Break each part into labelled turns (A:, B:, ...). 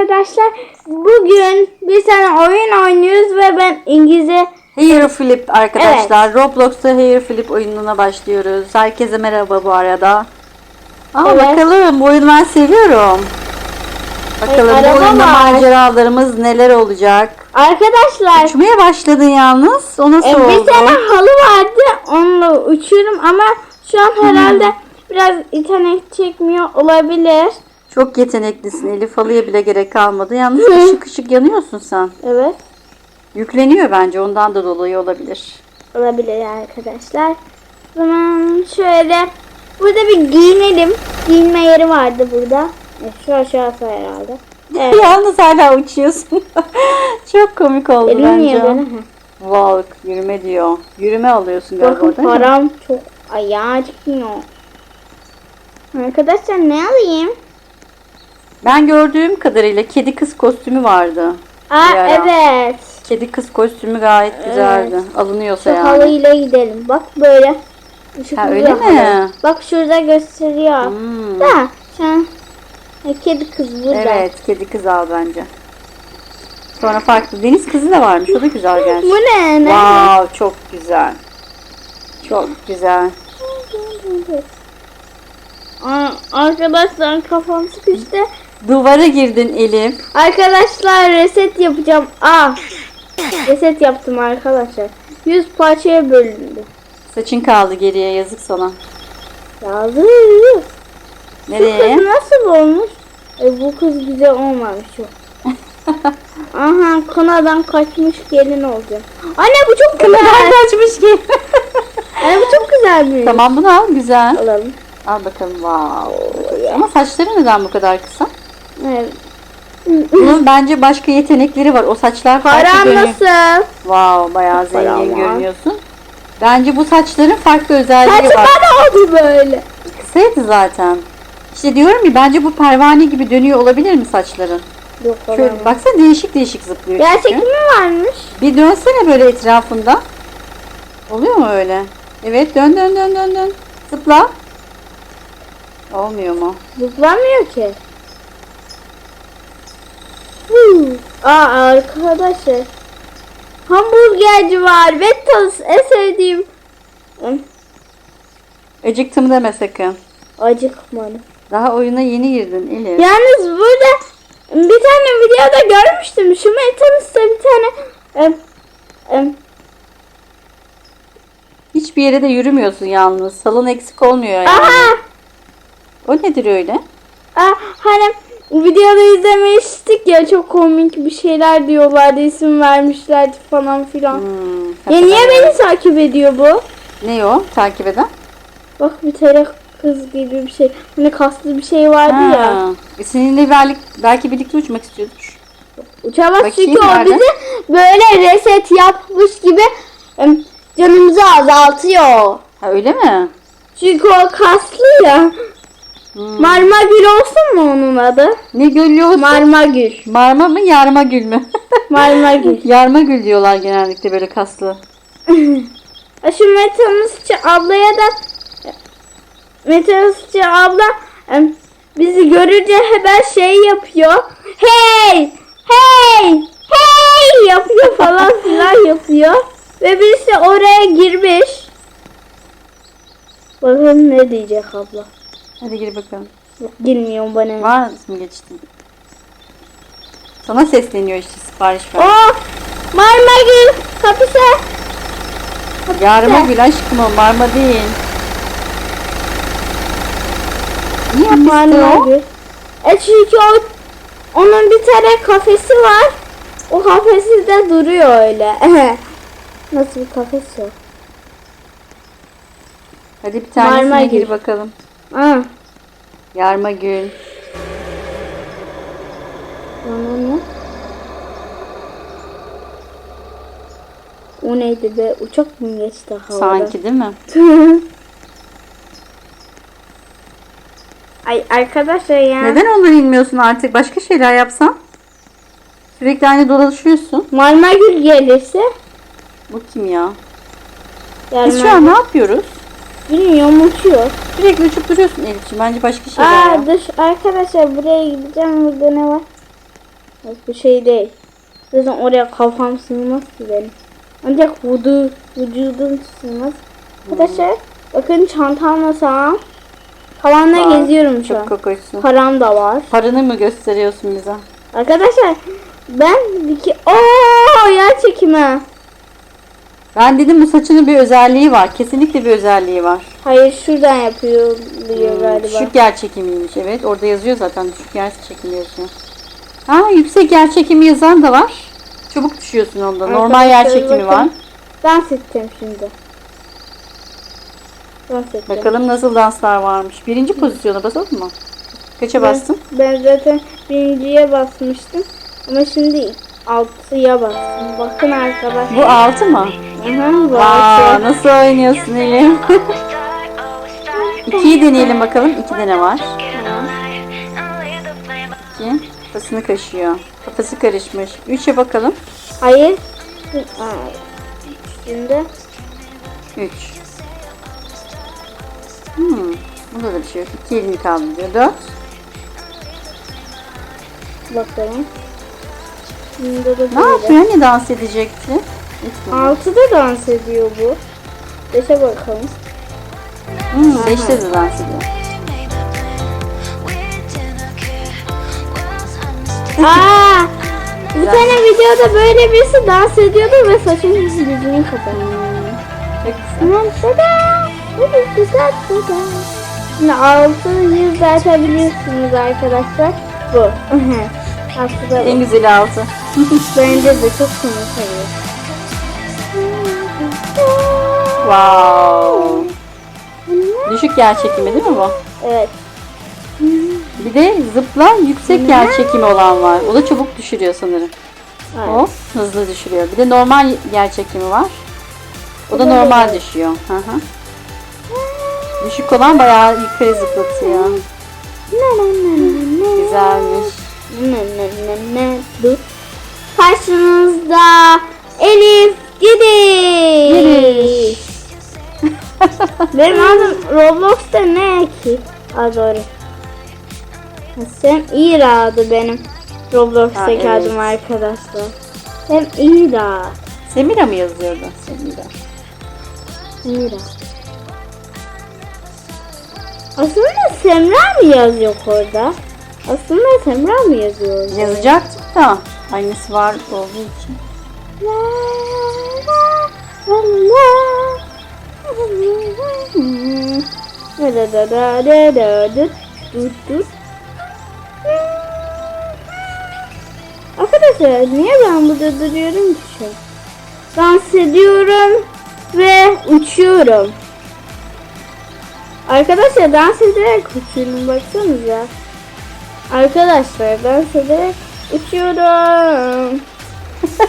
A: arkadaşlar. Bugün bir tane oyun oynuyoruz ve ben İngilizce
B: Hair Flip arkadaşlar. Roblox'ta Hair Flip oyununa başlıyoruz. Herkese merhaba bu arada. Aa,
A: Evet.
B: Bakalım bu oyunu ben seviyorum. Bakalım
A: Ay,
B: bu oyunda
A: var.
B: maceralarımız neler olacak.
A: arkadaşlar
B: Uçmaya başladın yalnız. O nasıl
A: e,
B: oldu?
A: bir tane halı vardı. Onunla uçuyorum ama şu an herhalde biraz internet çekmiyor olabilir.
B: Çok yeteneklisin. Elif halıya bile gerek kalmadı. Yalnız ışık ışık yanıyorsun sen.
A: Evet.
B: Yükleniyor bence. Ondan da dolayı olabilir.
A: Olabilir arkadaşlar. O zaman şöyle burada bir giyinelim. Giyinme yeri vardı burada. E, şu aşağısı herhalde. Evet.
B: Yalnız hala uçuyorsun. Çok komik oldu
A: Elim niye
B: bence.
A: Heh.
B: Walk, yürüme diyor. Yürüme alıyorsun galiba
A: Bakın
B: mi?
A: param çok ayağa çıkmıyor. Arkadaşlar ne alayım?
B: Ben gördüğüm kadarıyla kedi kız kostümü vardı.
A: Aa evet.
B: Kedi kız kostümü gayet güzeldi. Alınıyorsa
A: Şu
B: yani.
A: halıyla gidelim. Bak böyle.
B: Ha, öyle
A: bir
B: mi?
A: halı. Bak şurada gösteriyor.
B: Hmm.
A: Da sen kedi kız burada.
B: Evet, kedi kız al bence. Sonra farklı deniz kızı da varmış. O da güzel gerçi.
A: Bu ne? ne?
B: Wow, çok güzel. Çok güzel.
A: Arkadaşlar kafam sıkıştı.
B: Duvara girdin Elif.
A: Arkadaşlar reset yapacağım. Aa. Reset yaptım arkadaşlar. 100 parçaya bölündü.
B: Saçın kaldı geriye yazık sana.
A: Yazık.
B: Nereye?
A: kız nasıl olmuş? E, bu kız güzel olmamış çok. Aha kanadan kaçmış gelin olacağım. Anne bu çok güzel.
B: kaçmış ki.
A: Anne bu çok güzel bir.
B: tamam bunu al güzel.
A: Alalım.
B: Al bakalım wow. Ama saçları neden bu kadar kısa?
A: Evet.
B: Bunun bence başka yetenekleri var. O saçlar farklı
A: Param
B: dönüyor.
A: nasıl?
B: Wow bayağı zengin
A: var.
B: görünüyorsun. Bence bu saçların farklı özelliği
A: Saçı
B: var.
A: bana oldu böyle.
B: Kısaydı zaten. İşte diyorum ya bence bu pervane gibi dönüyor olabilir mi saçların?
A: Yok
B: Şöyle baksana değişik değişik zıplıyor
A: Gerçek
B: çünkü.
A: mi varmış?
B: Bir dönsene böyle etrafında. Oluyor mu öyle? Evet dön dön dön dön dön. Zıpla. Olmuyor mu?
A: Zıplamıyor ki. Huu. Aa arkadaşlar. Hamburgerci var ve tost en sevdiğim.
B: Acıktım deme sakın.
A: Acıkmadım.
B: Daha oyuna yeni girdin Elif.
A: Yalnız burada bir tane videoda görmüştüm. Şu McDonald's'ta bir tane em, em,
B: Hiçbir yere de yürümüyorsun yalnız. Salon eksik olmuyor yani.
A: aha
B: O nedir öyle?
A: aa, hani videoda izlemiştik ya çok komik bir şeyler diyorlardı isim vermişlerdi falan filan.
B: Hmm,
A: Ya niye
B: hatırlamıyorum.
A: beni takip ediyor bu?
B: Ne o takip eden?
A: Bak bir tane kız gibi bir şey. Hani kaslı bir şey vardı ya.
B: Ha. E seninle belki, belki birlikte uçmak istiyordur.
A: Uçamaz
B: Bakayım
A: çünkü o
B: nerede?
A: bizi böyle reset yapmış gibi canımızı azaltıyor.
B: Ha öyle mi?
A: Çünkü o kaslı ya.
B: Hmm.
A: Marmagül olsun mu onun adı?
B: Ne gülüyorsun?
A: Marmagül.
B: Marma mı yarma gül mü?
A: Marmagül.
B: yarma gül diyorlar genellikle böyle kaslı.
A: E, Şu metanısçı ablaya da metanısçı abla em, bizi görünce hemen şey yapıyor. Hey! Hey! Hey! yapıyor falan filan yapıyor. Ve birisi oraya girmiş. Bakalım ne diyecek abla.
B: Hadi gir bakalım.
A: Girmiyorum bana.
B: Var mı geçtin? Sana sesleniyor işte sipariş ver.
A: Oh! Marmagül kapısı.
B: Yarma gül aşkım o marma değil. Niye?
A: Marmagül. E çünkü o, onun bir tane kafesi var. O kafesi de duruyor öyle. Nasıl bir kafes o?
B: Hadi bir tanesine gir bakalım.
A: Aa,
B: Yarma gül.
A: bana ne? O neydi be? Uçak mı geçti havada?
B: Sanki değil mi?
A: Ay arkadaşlar ya.
B: Neden onları inmiyorsun artık? Başka şeyler yapsan? Sürekli aynı dolaşıyorsun.
A: Marmagül gelirse
B: Bu kim ya?
A: yani
B: Biz şu an ne yapıyoruz?
A: Bilmiyorum uçuyor.
B: Sürekli uçup duruyorsun Elif'ciğim. Bence başka şeyler
A: Aa
B: yap.
A: dış arkadaşlar buraya gideceğim. Burada ne var? Bu şey değil. Zaten oraya kafam sığmaz ki benim. Ancak vudu, vücudum sığmaz. Arkadaşlar bakın çantamla sağım. Tavanda geziyorum şu
B: Çok
A: an.
B: kokoşsun.
A: Param da var.
B: Paranı mı gösteriyorsun bize?
A: Arkadaşlar ben bir ki ooo yer çekimi.
B: Ben dedim bu saçının bir özelliği var. Kesinlikle bir özelliği var.
A: Hayır şuradan yapıyor galiba.
B: Düşük yer çekimiymiş evet. Orada yazıyor zaten düşük yer çekimi yazıyor. Ha yüksek yer çekimi yazan da var. Çabuk düşüyorsun onda. Normal yer
A: Arkadaşlar
B: çekimi
A: bakın.
B: var.
A: Dans edeceğim şimdi. Dans edeceğim.
B: Bakalım nasıl danslar varmış. Birinci pozisyona basalım mı? Kaça bastın?
A: Ben zaten birinciye basmıştım. Ama şimdi altıya bastım. Bakın arkadaşlar.
B: Bu altı mı?
A: Aha, bu
B: Aa,
A: altı.
B: nasıl oynuyorsun Elif? İkiyi deneyelim bakalım. İkide ne var? İki. Kafasını kaşıyor. Kafası karışmış. Üçe bakalım.
A: Hayır. Aa, Şimdi
B: Üç. Hmm. Bunda da bir şey yok. İki elini kaldırıyor. Dört.
A: bakalım. Bunda da
B: Ne
A: böyle.
B: yapıyor? Ne dans edecekti? Etmedi.
A: Altıda dans ediyor bu. Beşe bakalım.
B: Hmm, beşte de dans ediyor.
A: Aa! Bir tane videoda böyle birisi dans ediyordu ve saçını yüzünü kapatıyor.
B: Çok güzel.
A: Tamam tada! Bu bir güzel tada. Şimdi altı yüz açabiliyorsunuz arkadaşlar. Bu.
B: En
A: bu.
B: güzeli altı.
A: Bence de çok komik oluyor.
B: Wow. Düşük yer çekimi değil mi bu?
A: Evet.
B: Bir de zıpla yüksek yer çekimi olan var. O da çabuk düşürüyor sanırım.
A: evet.
B: O hızlı düşürüyor. Bir de normal yer çekimi var. O da normal düşüyor. Hı hı. Düşük olan bayağı yukarı zıplatıyor.
A: Ne ne ne ne ne.
B: Güzelmiş.
A: Karşınızda Elif Gidiş. Benim adım Roblox'ta ne ki? Doğru. Ha, Sen İra adı benim. Roblox'taki
B: Ha, evet.
A: adım arkadaşlar. Hem İra.
B: Semira mı yazıyordu? Semira.
A: İra. Aslında Semra mı yazıyor orada? Aslında Semra mı yazıyor?
B: Yazacaktık da aynısı var olduğu için.
A: Arkadaşlar niye ben burada duruyorum ki şu an? Dans ediyorum ve uçuyorum. Arkadaşlar dans ederek uçuyorum baksanıza. Arkadaşlar dans ederek uçuyorum.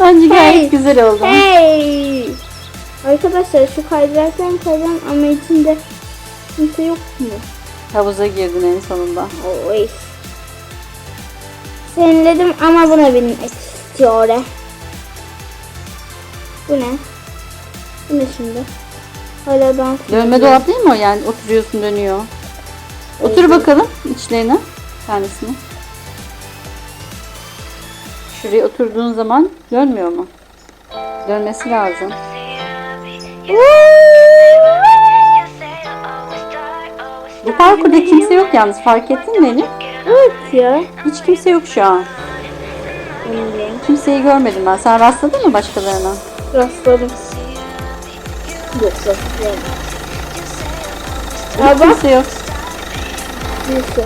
B: Bence gayet
A: Hey.
B: güzel oldu.
A: Hey! Arkadaşlar şu kaydıraktan kaydan ama içinde kimse yok mu?
B: Havuza girdin en sonunda.
A: Oy. Senledim ama buna binmek istiyorum. Bu ne? Bu ne şimdi? Hala dans
B: Dönme dolap değil mi o yani? Oturuyorsun dönüyor. Otur bakalım içlerine. Tanesini. Şuraya oturduğun zaman dönmüyor mu? Dönmesi lazım. Bu parkurda kimse yok yalnız fark ettin mi Elif?
A: Evet ya.
B: Hiç kimse yok şu an. Kimseyi görmedim ben. Sen rastladın mı başkalarına?
A: Rastladım. Yok rastladım.
B: Hiç kimse yok.
A: Birisi.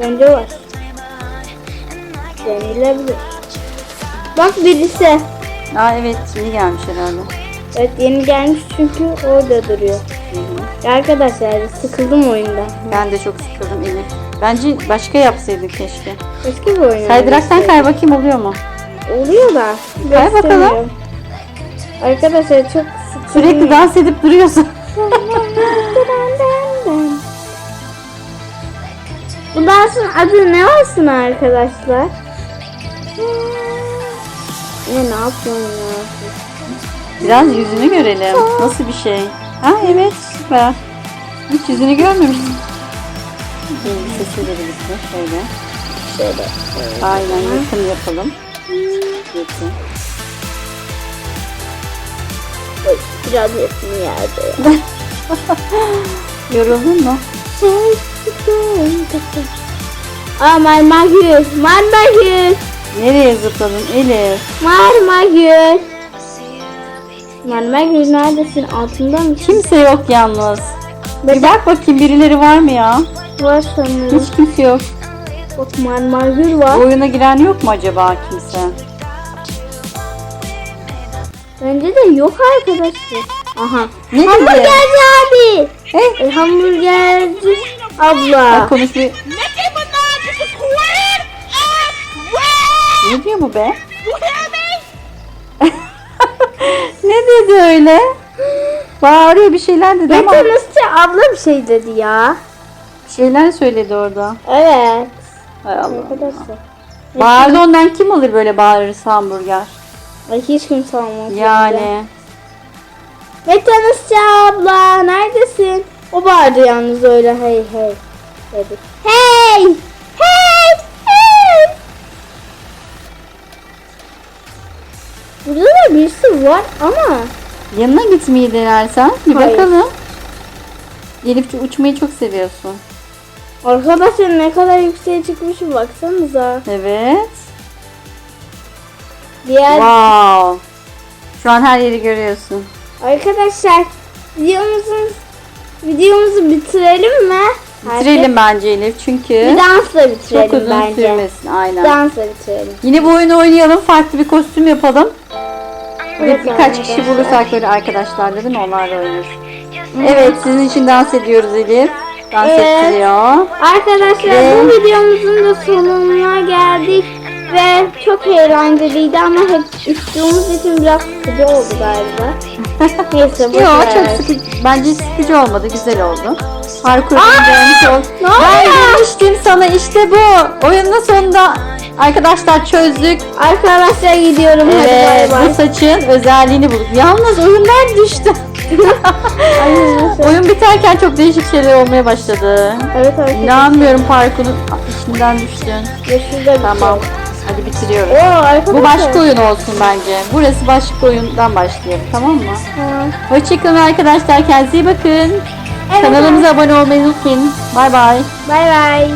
A: Bence var. Denilebilir. Bak birisi.
B: Aa evet şimdi gelmiş herhalde.
A: Evet yeni gelmiş çünkü orada duruyor. Ya Arkadaşlar sıkıldım oyunda.
B: Ben de çok sıkıldım Elif. Bence başka yapsaydık keşke.
A: Başka bir oyun.
B: Kaydıraktan
A: oynasak.
B: kay bakayım oluyor mu?
A: Oluyor da.
B: Kay bakalım.
A: Arkadaşlar çok sıkıldım.
B: Sürekli dans edip duruyorsun.
A: Bu dansın adı ne olsun arkadaşlar? Ne ne yapıyorsun ya?
B: Biraz yüzünü görelim. Nasıl bir şey? Ha evet süper. Hiç yüzünü görmemiştim. Elbisesiyle birlikte şöyle.
A: şöyle.
B: Aynen yakın yapalım. Yakın.
A: Oy, biraz resim yerde.
B: Yoruldun mu?
A: Aa Marmagül, Marmagül,
B: Nereye zıpladın Elif?
A: Marmagül. Marmagül neredesin? Altında mı?
B: Kimse yok yalnız. Bir bak bakayım birileri var mı ya?
A: var sanırım?
B: Hiç kimse yok.
A: Bak Marmagül var.
B: Oyuna giren yok mu acaba kimse?
A: Bence de yok arkadaşlar. Aha.
B: Ne dedi?
A: Hamburgerci abi.
B: Hey.
A: E, hamburgerci abla.
B: Bak konuş Ne diyor bu be? ne dedi öyle? Bağırıyor bir şeyler dedi ama
A: Metanusçu abla bir şey dedi ya.
B: bir şeyler söyledi orada.
A: Evet.
B: Hay Allah.
A: Arkadaşlar.
B: Bağırdı ondan kim alır böyle bağırırsa hamburger?
A: Ay hiç kimse almaz.
B: Yani.
A: Metanusçu abla neredesin? O bağırdı yalnız öyle hey hey dedi. Hey! Burada da birisi var ama
B: Yanına gitmeyi denersen bir
A: Hayır.
B: bakalım. Elif uçmayı çok seviyorsun.
A: arkadaşlar ne kadar yükseğe çıkmışım baksanıza.
B: Evet.
A: Diğer
B: Wow. Şu an her yeri görüyorsun.
A: arkadaşlar videomuzun videomuzu bitirelim mi?
B: Bitirelim bence Elif çünkü
A: Bir dansla
B: çok
A: bitirelim
B: uzun
A: bence.
B: sürmesin. Aynen.
A: Dansla bitirelim.
B: Yine bu oyunu oynayalım. Farklı bir kostüm yapalım.
A: Evet
B: birkaç kişi
A: arkadaşlar.
B: bulursak böyle arkadaşlarla değil mi? Onlarla oynarız. Evet sizin için dans ediyoruz Elif. Dans
A: Evet.
B: ettiriyor.
A: Arkadaşlar bu videomuzun da sonuna geldik ve çok eğlenceliydi ama hep içtiğimiz için biraz sıkıcı oldu galiba. Neyse boş
B: Yok çok sıkıcı. Bence sıkıcı olmadı. Güzel oldu. Parkur görmüş ol.
A: ne
B: Ben demiştim sana işte bu. Oyunun sonunda arkadaşlar çözdük.
A: Arkadaşlar gidiyorum
B: Evet,
A: hadi bay
B: bu
A: bay.
B: saçın özelliğini bulduk. Yalnız oyunlar düştü. Oyun biterken çok değişik şeyler olmaya başladı.
A: Evet arkadaşlar.
B: İnanmıyorum parkurun içinden düştün.
A: Şurada bir
B: Tamam.
A: şey.
B: Hadi bitiriyoruz.
A: Oo arkadaşlar.
B: Bu başka oyun olsun bence. Burası başka oyundan başlayalım tamam mı?
A: Ha.
B: Hoşçakalın arkadaşlar. Kendinize iyi bakın.
A: Evet,
B: Kanalımıza abone olmayı unutmayın. Bay bay.
A: Bay bay.